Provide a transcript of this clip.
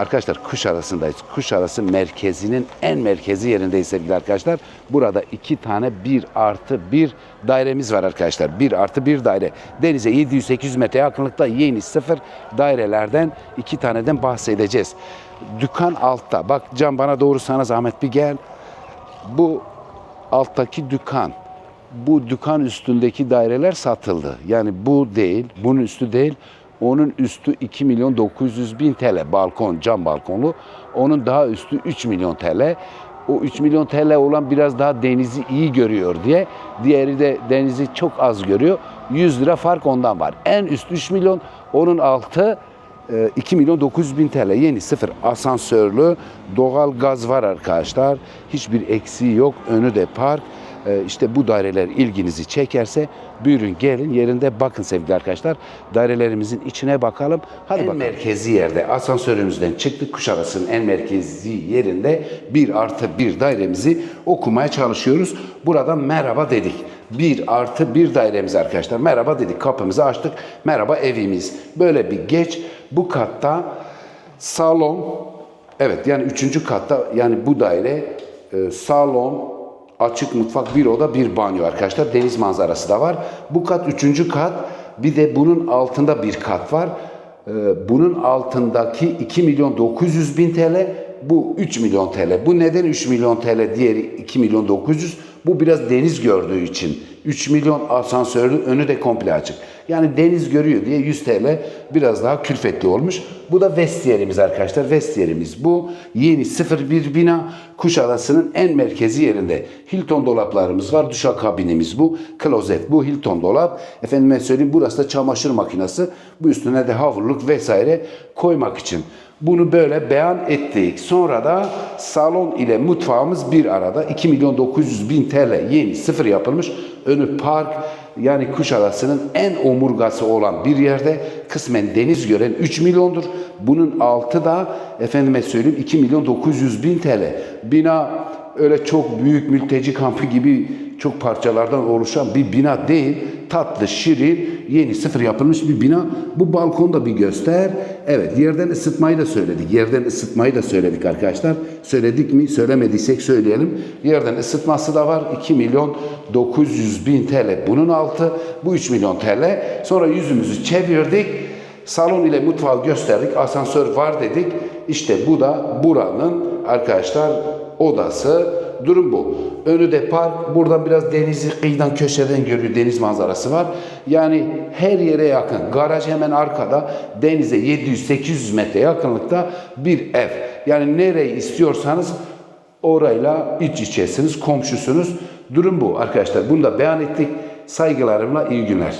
Arkadaşlar Kuşadası'ndayız. Kuşadası merkezinin en merkezi yerindeyiz sevgili arkadaşlar. Burada iki tane 1 artı 1 dairemiz var arkadaşlar. 1 artı 1 daire. Denize 700-800 metre yakınlıkta yeni sıfır dairelerden iki taneden bahsedeceğiz. Dükkan altta. Bak Can bana doğru sana zahmet bir gel. Bu alttaki dükkan. Bu dükkan üstündeki daireler satıldı. Yani bu değil, bunun üstü değil. Onun üstü 2 milyon 900 bin TL balkon, cam balkonlu. Onun daha üstü 3 milyon TL. O 3 milyon TL olan biraz daha denizi iyi görüyor diye. Diğeri de denizi çok az görüyor. 100 lira fark ondan var. En üst 3 milyon, onun altı 2 milyon 900 bin TL yeni sıfır asansörlü doğal gaz var arkadaşlar. Hiçbir eksiği yok. Önü de park. E, İşte bu daireler ilginizi çekerse buyurun gelin yerinde bakın sevgili arkadaşlar. Dairelerimizin içine bakalım. Hadi en merkezi yerde asansörümüzden çıktık. Kuşadası'nın en merkezi yerinde bir artı bir dairemizi okumaya çalışıyoruz. Burada merhaba dedik. Bir artı bir dairemiz arkadaşlar. Merhaba dedik kapımızı açtık. Merhaba evimiz. Böyle bir geç. Bu katta salon evet yani üçüncü katta yani bu daire e, salon açık mutfak bir oda bir banyo arkadaşlar. Deniz manzarası da var. Bu kat üçüncü kat. Bir de bunun altında bir kat var. E, bunun altındaki 2 milyon 900 bin TL bu 3 milyon TL. Bu neden 3 milyon TL diğeri 2 milyon 900? Bu biraz deniz gördüğü için. 3 milyon asansörlü önü de komple açık. Yani deniz görüyor diye 100 TL biraz daha külfetli olmuş. Bu da vestiyerimiz arkadaşlar. Vestiyerimiz bu. Yeni 01 bina Kuşadası'nın en merkezi yerinde. Hilton dolaplarımız var. Duşakabinimiz bu. Klozet bu. Hilton dolap. Efendime söyleyeyim burası da çamaşır makinesi. Bu üstüne de havluluk vesaire koymak için. Bunu böyle beyan ettik. Sonra da salon ile mutfağımız bir arada 2 milyon 900 bin TL yeni sıfır yapılmış. Önü park yani Kuşadası'nın en omurgası olan bir yerde kısmen deniz gören 3 milyondur. Bunun altı da efendime söyleyeyim 2 milyon 900 bin TL. Bina öyle çok büyük mülteci kampı gibi çok parçalardan oluşan bir bina değil. Tatlı, şirin, yeni sıfır yapılmış bir bina. Bu balkonda bir göster. Evet yerden ısıtmayı da söyledik. Yerden ısıtmayı da söyledik arkadaşlar. Söyledik mi? Söylemediysek söyleyelim. Yerden ısıtması da var. 2 milyon 900 bin TL. Bunun altı. Bu 3 milyon TL. Sonra yüzümüzü çevirdik. Salon ile mutfağı gösterdik. Asansör var dedik. İşte bu da buranın arkadaşlar odası. Durum bu. Önü de park. Buradan biraz denizi kıyıdan köşeden görüyor. Deniz manzarası var. Yani her yere yakın. Garaj hemen arkada. Denize 700-800 metre yakınlıkta bir ev. Yani nereyi istiyorsanız orayla iç içesiniz, komşusunuz. Durum bu arkadaşlar. Bunu da beyan ettik. Saygılarımla iyi günler.